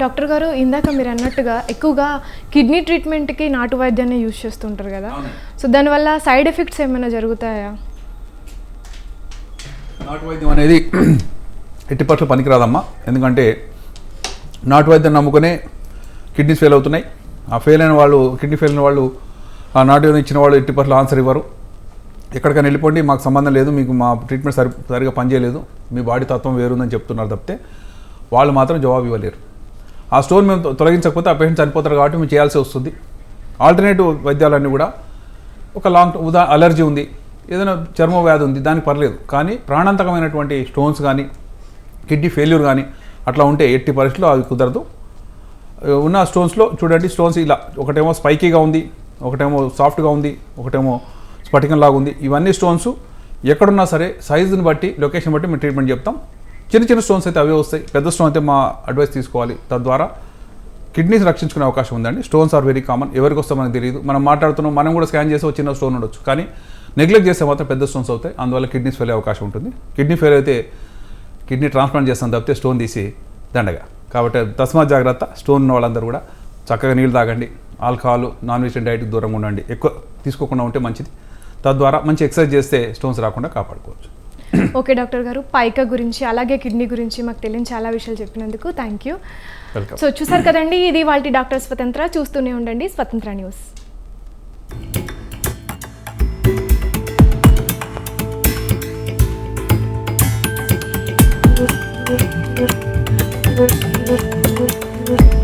Doctor గారు ఇందాక మీరు అన్నట్టుగా ఎక్కువగా కిడ్నీ ట్రీట్మెంట్కి నాటు వైద్యాన్ని యూజ్ చేస్తుంటారు కదా. సో దానివల్ల సైడ్ ఎఫెక్ట్స్ ఏమైనా జరుగుతాయా? నాటు వైద్యం అనేది ఎట్టి పక్షులు పనికిరాదమ్మా. ఎందుకంటే నాటు వైద్యం నమ్ముకునే కిడ్నీస్ ఫెయిల్ అవుతున్నాయి. ఆ ఫెయిల్ అయిన వాళ్ళు కిడ్నీ ఫెయిల్ అయిన వాళ్ళు ఆ నాటు వైద్యం ఇచ్చిన వాళ్ళు ఎట్టి పక్షులు ఆన్సర్ ఇవ్వరు. ఎక్కడికైనా వెళ్ళిపోండి మాకు సంబంధం లేదు మీకు మా ట్రీట్మెంట్ సరి సరిగా పనిచేయలేదు మీ బాడీ తత్వం వేరుందని చెప్తున్నారు తప్పితే వాళ్ళు మాత్రం జవాబు ఇవ్వలేరు. ఆ స్టోన్ మేము తొలగించకపోతే ఆ పేషెంట్ చనిపోతారు కాబట్టి మేము చేయాల్సి వస్తుంది. ఆల్టర్నేటివ్ వైద్యాలన్నీ కూడా ఒక లాంగ్ ఉదా అలర్జీ ఉంది ఏదైనా చర్మ వ్యాధి ఉంది దానికి పర్లేదు. కానీ ప్రాణాంతకమైనటువంటి స్టోన్స్ కానీ కిడ్నీ ఫెయిల్యూర్ కానీ అట్లా ఉంటే ఎట్టి పరిస్థితుల్లో అవి కుదరదు. ఉన్న స్టోన్స్లో చూడండి స్టోన్స్ ఇలా ఒకటేమో స్పైకీగా ఉంది ఒకటేమో సాఫ్ట్గా ఉంది ఒకటేమో స్ఫటికంలాగా ఉంది. ఇవన్నీ స్టోన్స్ ఎక్కడున్నా సరే సైజుని బట్టి లొకేషన్ బట్టి మేము ట్రీట్మెంట్ చెప్తాం. చిన్న చిన్న స్టోన్స్ అయితే అవే వస్తాయి. పెద్ద స్టోన్ అయితే మా అడ్వైస్ తీసుకోవాలి. తద్వారా కిడ్నీస్ రక్షించుకునే అవకాశం ఉందండి. స్టోన్స్ ఆర్ వెరీ కామన్ ఎవరికి వస్తే మనకు తెలియదు. మనం మాట్లాడుతున్నాం మనం కూడా స్కాన్ చేసి ఒక చిన్న స్టోన్ ఉండొచ్చు. కానీ నెగ్లెక్ట్ చేస్తే మాత్రం పెద్ద స్టోన్స్ అవుతాయి. అందువల్ల కిడ్నీస్ ఫెయిల్ అయ్యే అవకాశం ఉంటుంది. కిడ్నీ ఫెయిల్ అయితే కిడ్నీ ట్రాన్స్ప్లాంట్ చేస్తాం తప్పితే స్టోన్ తీసి దండగా. కాబట్టి తస్మాత్ జాగ్రత్త. స్టోన్ ఉన్న వాళ్ళందరూ కూడా చక్కగా నీళ్ళు తాగండి. ఆల్కహాల్ నాన్ వెజిటేరియన్ డైట్కి దూరంగా ఉండండి. ఎక్కువ తీసుకోకుండా ఉంటే మంచిది. తద్వారా మంచి ఎక్సర్సైజ్ చేస్తే స్టోన్స్ రాకుండా కాపాడుకోవచ్చు. ఓకే డాక్టర్ గారు పైక గురించి అలాగే కిడ్నీ గురించి మాకు తెలియని చాలా విషయాలు చెప్పినందుకు థ్యాంక్ యూ. వెల్కమ్ సో చూసారు కదండి ఇది వాళ్ళ డాక్టర్ స్వతంత్ర చూస్తూనే ఉండండి స్వతంత్ర న్యూస్. Thank you.